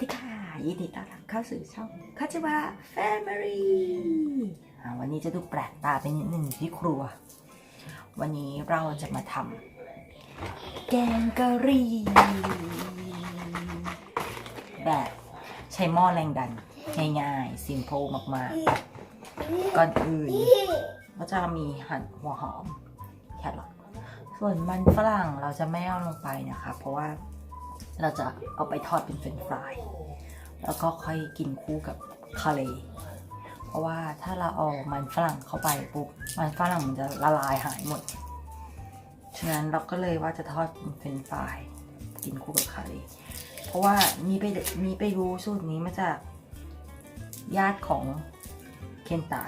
ดีค่ะยินดีต้อนรับเข้าสู่ช่องคาจิวะแฟมิลี่วันนี้จะดูแปลกตาไปนิดหนึ่งที่ครัว วันนี้เราจะมาทำแกงกะหรี่ แบบใช้หม้อแรงดัน ง่ายๆซิม p พมากๆ ก่อนอื่น ก็จะมีหั่นหัวหอมแครอทส่วนมันฝรั่งเราจะไม่เอาลงไปนะคะ เพราะว่า เราจะเอาไปทอดเป็นเฟรนฟราย แล้วก็ค่อยกินคู่กับคาเล เพราะว่าถ้าเราเอามันฝรั่งเข้าไปปุ๊บ มันฝรั่งมันจะละลายหายหมด ฉะนั้นเราก็เลยว่าจะทอดเป็นเฟรนฟราย กินคู่กับคาเล เพราะว่ามีไปมีไปรู้สูตรนี้มาจากญาติของเคนตา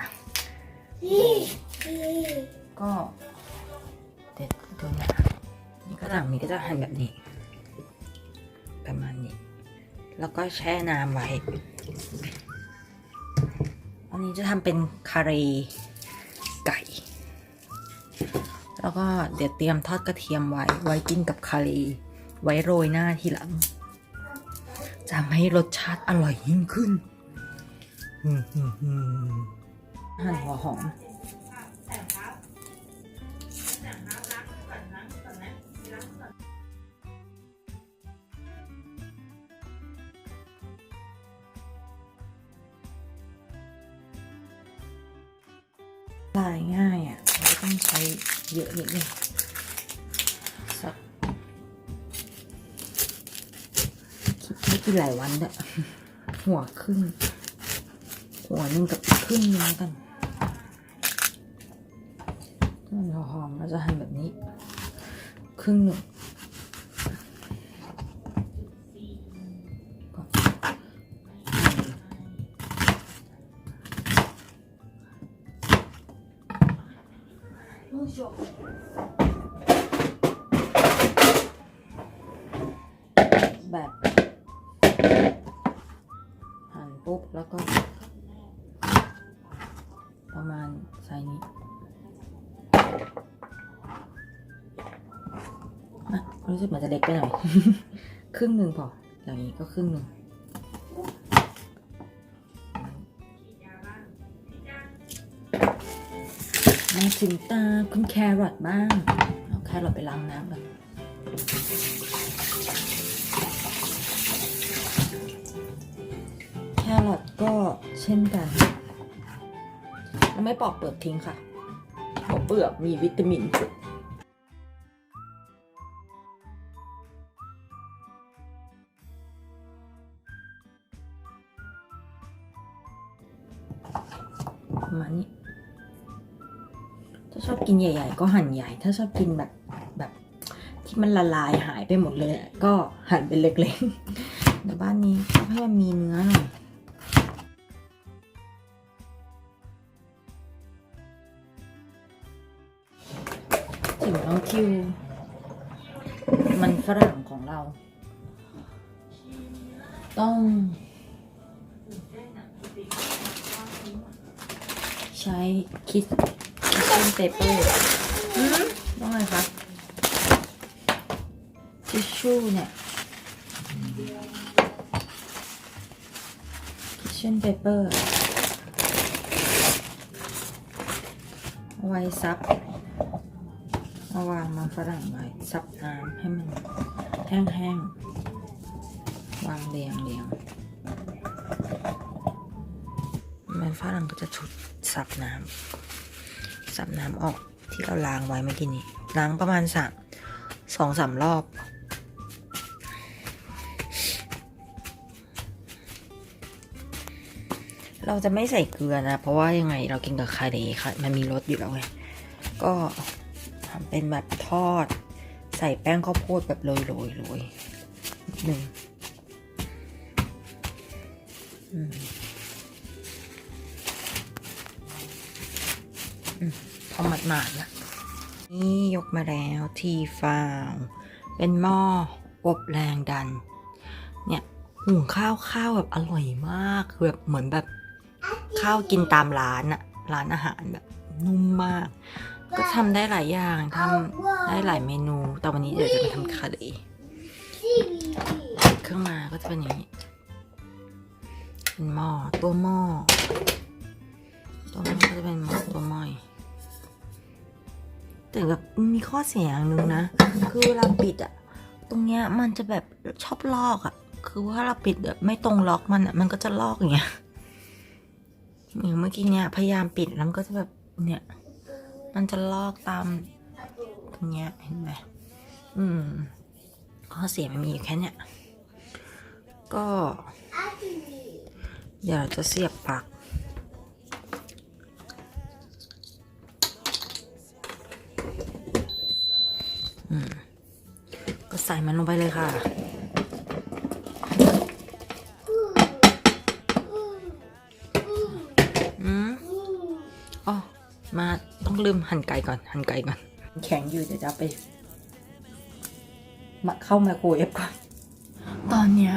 ก็เด็ดตัวหนานี่ก็หลังนี้ก็จะหั่นแบบนี้ แล้วก็แช่น้ำไว้อันนี้จะทำเป็นคาเรไก่ แล้วก็เดี๋ยวเตรียมทอดกระเทียมไว้ ไว้กินกับคาเรไว้โรยหน้าทีหลัง จะทำให้รสชาติอร่อยยิ่งขึ้นอืมอืมอืมหั่นหัวหอม ลายง่ายอะเราต้องใช้เยอะนิดนึงสักคิดไม่กี่หลายวันเนี่ยหัวครึ่งหัวหนึ่งกับครึ่งนึงแล้วกันส่วนหัวหอมเราจะหั่นแบบนี้ ครึ่งหนึ่ง แบบหั่นปุ๊บแล้วก็ ประมาณไซส์นี้รู้สึกเหมือนจะเล็กไปหน่อย ครึ่งหนึ่งพออย่างนี้ก็ครึ่งหนึ่งมาถึงตาคุณแครอทบ้าง เอาแครอทไปล้างน้ำก่อน ทก็เช่นกันเราไม่ปอกเปลือกทิ้งค่ะเพราะเปลือกมีวิตามินประมาณนี้ ถ้าชอบกินใหญ่ ๆ ก็หั่นใหญ่ ถ้าชอบกินแบบแบบที่มันละลายหายไปหมดเลย ก็หั่นเป็นเล็กๆแต่บ้านนี้ชอบให้มันมีเนื้อหน่อย ถึงน้องคิว มันฝรั่งของเรา ต้อง ใช้คิดคิดเส้นเปเปอร์ต้องไงคะทิชชู่เนี่ย kitchen paper เอาไว้ซับ เอาวางมาฝรั่งไว้ซับน้ำให้มันแห้งๆ วางเรียงเรียงมันฝรั่งก็จะชุดซับน้ำซับน้ำออกที่เราล้างไว้เมื่อกี้นี้ล้างประมาณสามสองสามรอบเราจะไม่ใส่เกลือนะ เพราะว่ายังไงเรากินกับคาเดค่ะ มันมีรสอยู่แล้วไง ก็ เป็นแบบทอด ใส่แป้งข้าวโพดแบบโรยๆโรยโรยนิดหนึ่งอืมอืมพอหมาดๆแล้วนี่ยกมาแล้วทีฟาวเป็นหม้ออบแรงดัน เนี่ยหุงข้าวข้าวแบบอร่อยมากคือแบบเหมือนแบบข้าวกินตามร้านอะร้านอาหารแบบนุ่มมาก ก็ทำได้หลายอย่างทำได้หลายเมนู แต่วันนี้เดี๋ยวจะมาทำคาเดเครื่องมาก็จะเป็นอย่างนี้เป็นหม้อตัวหม้อตัวหม้อก็จะเป็นหม้อตัวหม้อยแต่แบบมีข้อเสียอย่างหนึ่งนะ คือเวลาปิดอะตรงเนี้ยมันจะแบบชอบลอกอะคือว่าเราปิดแบบไม่ตรงล็อกมันอะมันก็จะลอกอย่างเงี้ยอย่างเมื่อกี้เนี้ยพยายามปิดแล้วมันก็จะแบบเนี่ย มันจะลอกตามตรงเนี้ยเห็นไหมอืมข้อเสียมันมีอยู่แค่เนี้ยก็ เดี๋ยวเราจะเสียบปลั๊กก็ใส่มันลงไปเลยค่ะ ลืมหั่นไก่ก่อน หั่นไก่ก่อน แข็งอยู่เดี๋ยวจะไปมาเข้าไมโครเวฟก่อน ตอนเนี้ย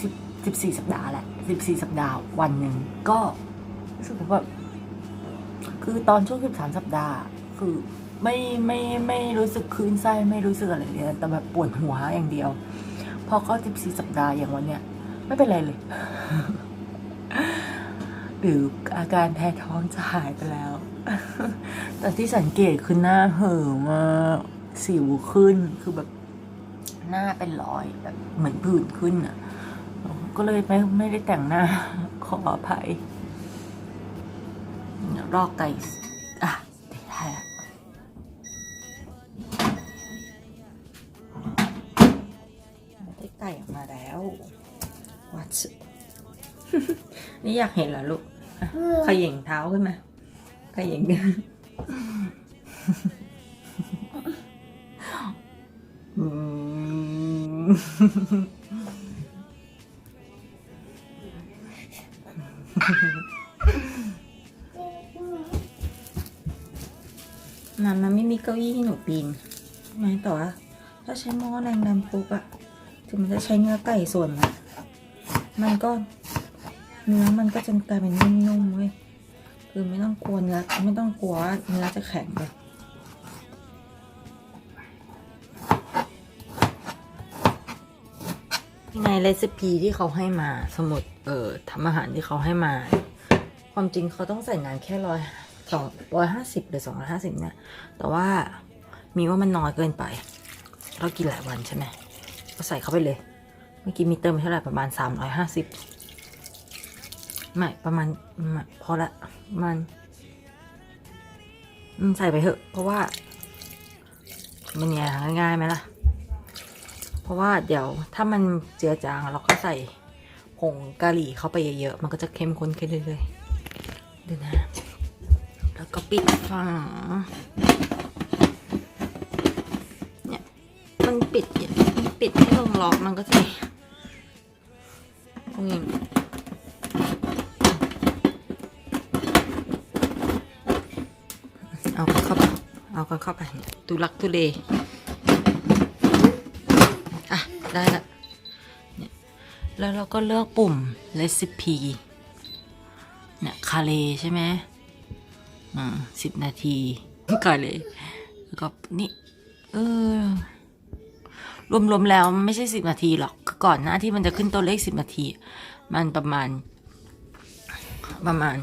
สิบสิบสี่สัปดาห์แหละสิบสี่สัปดาห์วันหนึ่งก็รู้สึกว่าแบบคือตอนช่วงสิบสามสัปดาห์ คือไม่ไม่ไม่รู้สึกคลื่นไส้ไม่รู้สึกอะไรเลยแต่แบบปวดหัวอย่างเดียว พอเข้าสิบสี่สัปดาห์อย่างวันเนี้ยไม่เป็นไรเลย หรืออาการแพ้ท้องจะหายไปแล้ว แต่ที่สังเกตคือหน้าเห่อะมากสิวขึ้นคือแบบหน้าเป็นรอยแบบเหมือนผื่นขึ้นอะ ก็เลยไม่ไม่ได้แต่งหน้าขออภัยรอกไก่อะได้ละได้ไก่ออกมาแล้ววัดนี่อยากเห็นเหรอลูกอะเขย่งเท้าขึ้นมา เขย่งอืมมันมันไม่มีเก้าอี้ให้หนูปีนใช่ไหมแต่ว่าถ้าใช้หม้อแรงดันปุ๊บอะถึงมันจะใช้เนื้อไก่ส่วนอะมันก็เนื้อมันก็จะกลายเป็นนุ่มๆเว้ย คือไม่ต้องกลัวเนื้อไม่ต้องกลัวว่าเนื้อจะแข็งเลยในเรซิปีที่เขาให้มาสมุดเอ่อทำอาหารที่เขาให้มา ความจริงเขาต้องใส่งานแค่ร้อยสองร้อยห้าสิบหรือสองร้อยห้าสิบเนี่ย แต่ว่ามีว่ามันน้อยเกินไป เรากินหลายวันใช่ไหมก็ใส่เข้าไปเลย เมื่อกี้มีเติมไปเท่าไหร่ประมาณสามร้อยห้าสิบ ไม่ประมาณไม่พอละมันใส่ไปเถอะ เพราะว่า มันเนี่ยง่ายๆไหมล่ะ เพราะว่าเดี๋ยวถ้ามันเจือจางเราก็ใส่ผงกะหรี่เข้าไปเยอะๆ มันก็จะเข้มข้นขึ้นเรื่อยๆดูนะ แล้วก็ปิดฝาเนี่ย มันปิดเนี่ยปิดให้ลงล็อกมันก็จะตรงนี้ เอากันเข้าไป เอากันเข้าไปตุลักตุเลอะ ได้ละเนี่ยแล้วเราก็เลือกปุ่ม recipe เนี่ยคาเลใช่ไหมอ่าสิบนาทีคาเลแล้วก็นี่ เออ รวมๆแล้วไม่ใช่สิบนาทีหรอกก่อนหน้าที่มันจะขึ้นตัวเลขสิบนาที มันประมาณ ประมาณ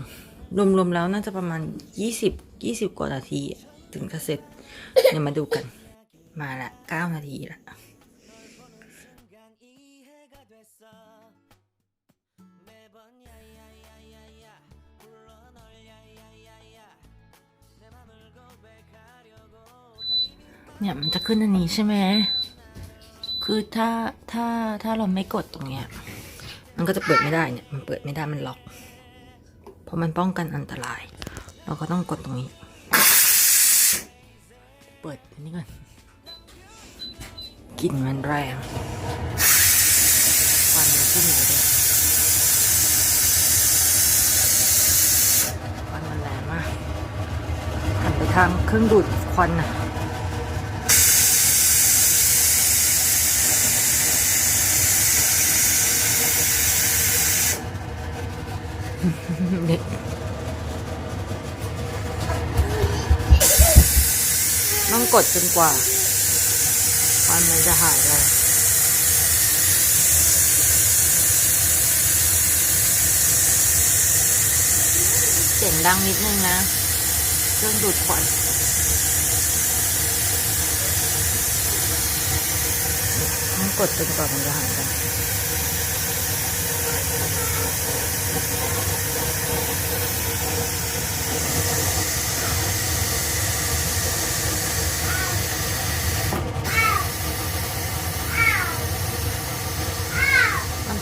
รวมๆแล้วน่าจะประมาณยี่สิบ ยี่สิบกว่านาทีถึงจะเสร็จเดี๋ยวมาดูกัน มาละเก้านาทีละเนี่ยมันจะขึ้นอันนี้ใช่ไหม คือถ้าถ้าถ้าเราไม่กดตรงเนี้ย มันก็จะเปิดไม่ได้เนี่ย มันเปิดไม่ได้มันล็อก เพราะมันป้องกันอันตราย เราก็ต้องกดตรงนี้ เปิดอันนี้ก่อนกลิ่นมันแรงควันมันขึ้นอยเลยควันมันแรงมากหันไปทางเครื่องดูดควันน่ะเด็ก ต้องกดจนกว่าควันมันจะหายไปเสียงดังนิดนึงนะเครื่องดูดควันต้องกดจนกว่ามันจะหายไป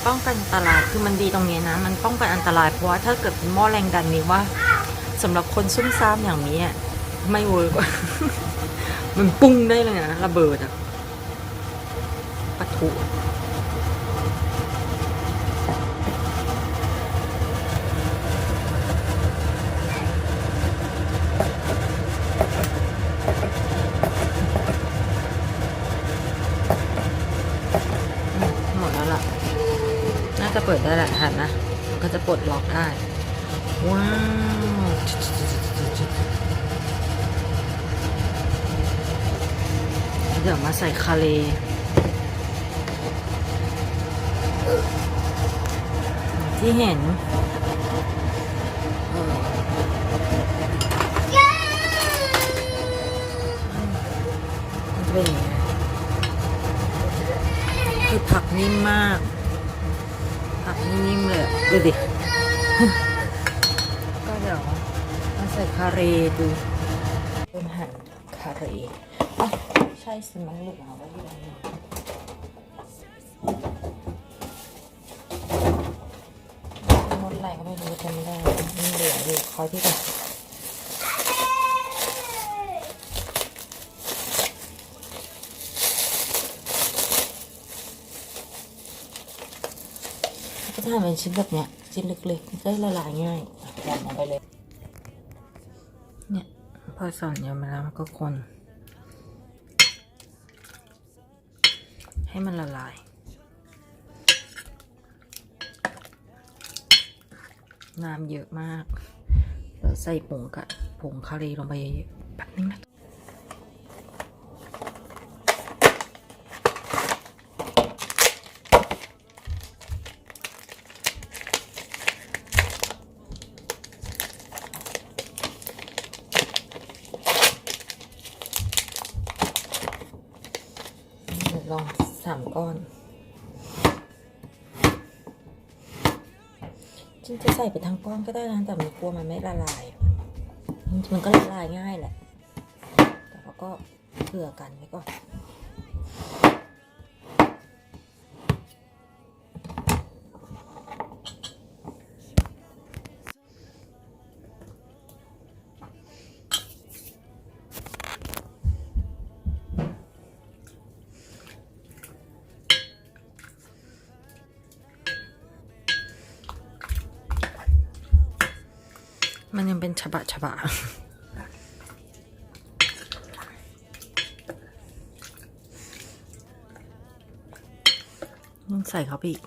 ป้องกันอันตรายคือมันดีตรงนี้นะ มันป้องกันอันตรายเพราะว่าถ้าเกิดเป็นหม้อแรงดันนี้ว่าสำหรับคนซุ่มซ่ามอย่างนี้ไม่เวิร์กมันปุ้งได้เลยนะระเบิดอะปะทุ หมดแล้วล่ะ น่า จะเปิดได้แหละหันนะก็จะปลดล็อกได้ ว้าวเดี๋ยวมาใส่คาเลที่เห็นออมันจะเป็นคือผักนิ่มมาก ผักนิ่มๆเลยดูดิ ก็เดี๋ยวมาใส่คาเรดูเริ่มหั่นคาเรอะใช่สิมันหลุดเอาไว้ที่ไหนเนี่ยมดอะไรก็ไม่รู้จำไม่ได้มันเหลืออยู่คอยที่ก่อน ก็จะทำเป็นชิ้นแบบเนี้ยชิ้นเล็กๆจะได้ละลายง่ายแกะมันไปเลย เนี่ยพอสอนเยอะมาแล้วมันก็คน ให้มันละลาย น้ำเยอะมากแล้วใส่ผงกะผงคาเรลงไปแป๊บนึงนะ ลองสามก้อน จริงจะใส่ไปทั้งก้อนก็ได้นะ แต่มันกลัวมันไม่ละลาย มันก็ละลายง่ายแหละ แต่เราก็เผื่อกันไว้ก่อน มันยังเป็นฉบะฉบะต้องใส่เขาไปอีก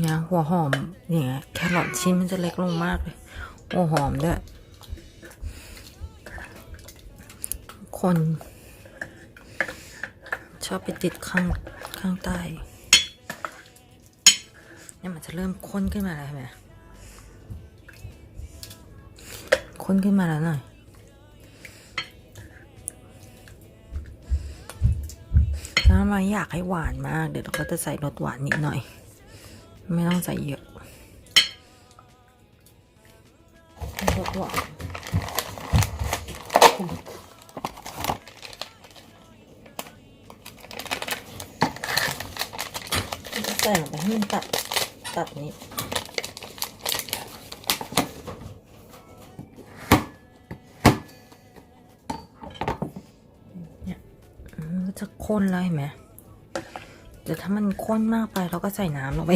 เนี่ยหัวหอมเนี่ยแครอทชิ้นมันจะเล็กลงมากเลย หัวหอมด้วย คน ชอบไปติดข้างข้างใต้ เนี่ยมันจะเริ่มข้นขึ้นมาแล้วใช่ไหมข้นขึ้นมาแล้วหน่อยถ้ามาอยากให้หวานมาก เดี๋ยวเราก็จะใส่รสหวานนิดหน่อย ไม่ต้องใส่เยอะรสหวานใส่ลงไปให้มันตัด ตัดนี้เนี่ยจะข้นเลยไหมเดี๋ยวถ้ามันข้นมากไปเราก็ใส่น้ำลงไป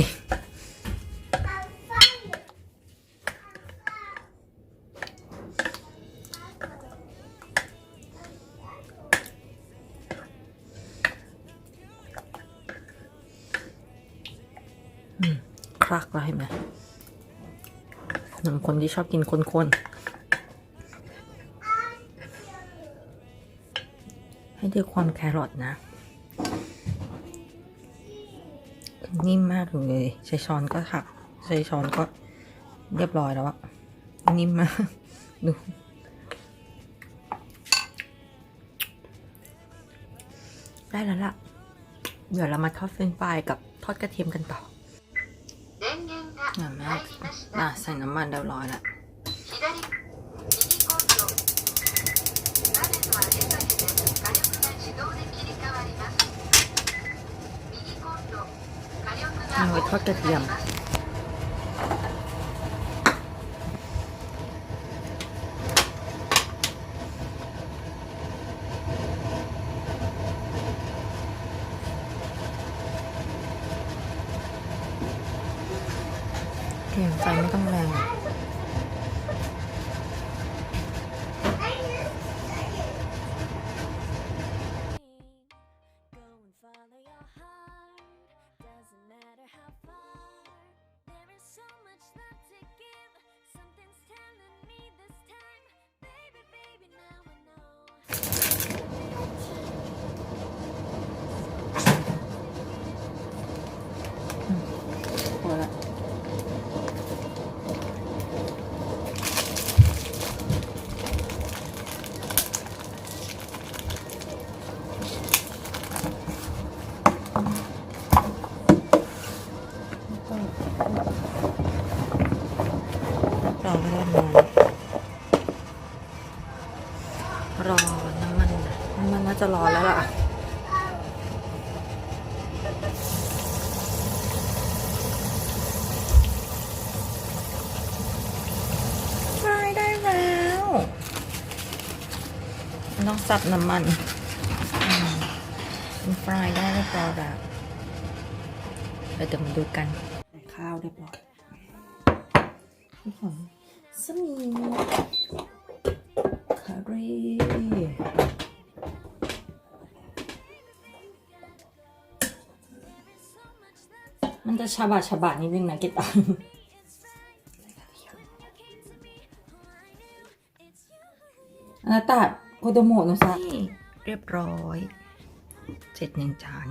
หนึ่งคนที่ชอบกินข้นๆ ให้ด้วยความแครอทนะ นิ่มมากเลย ใช้ช้อนก็ค่ะ ใช้ช้อนก็เรียบร้อยแล้วอะนิ่มมาก ดูได้แล้วล่ะ เดี๋ยวเรามาทอดเฟรนฟรายกับทอดกระเทียมกันต่อ ใส่น้ำมันเรียบร้อยละหน่วยทอดกระเทียม รอให้ร้อนรอน้ำมันน้ำมันน่าจะร้อนแล้วล่ะได้แล้วนต้องซับน้ำมัน ฟรายได้เรียบร้อยแล้วเดี๋ยวมาดูกันข้าวเรียบร้อยนี่ของสมีคาเร่มันจะชาบะชาบะนิดนึงนะเกตังอานาตะโคโดโมโนะซะเรียบร้อย เสร็จหนึ่งจาน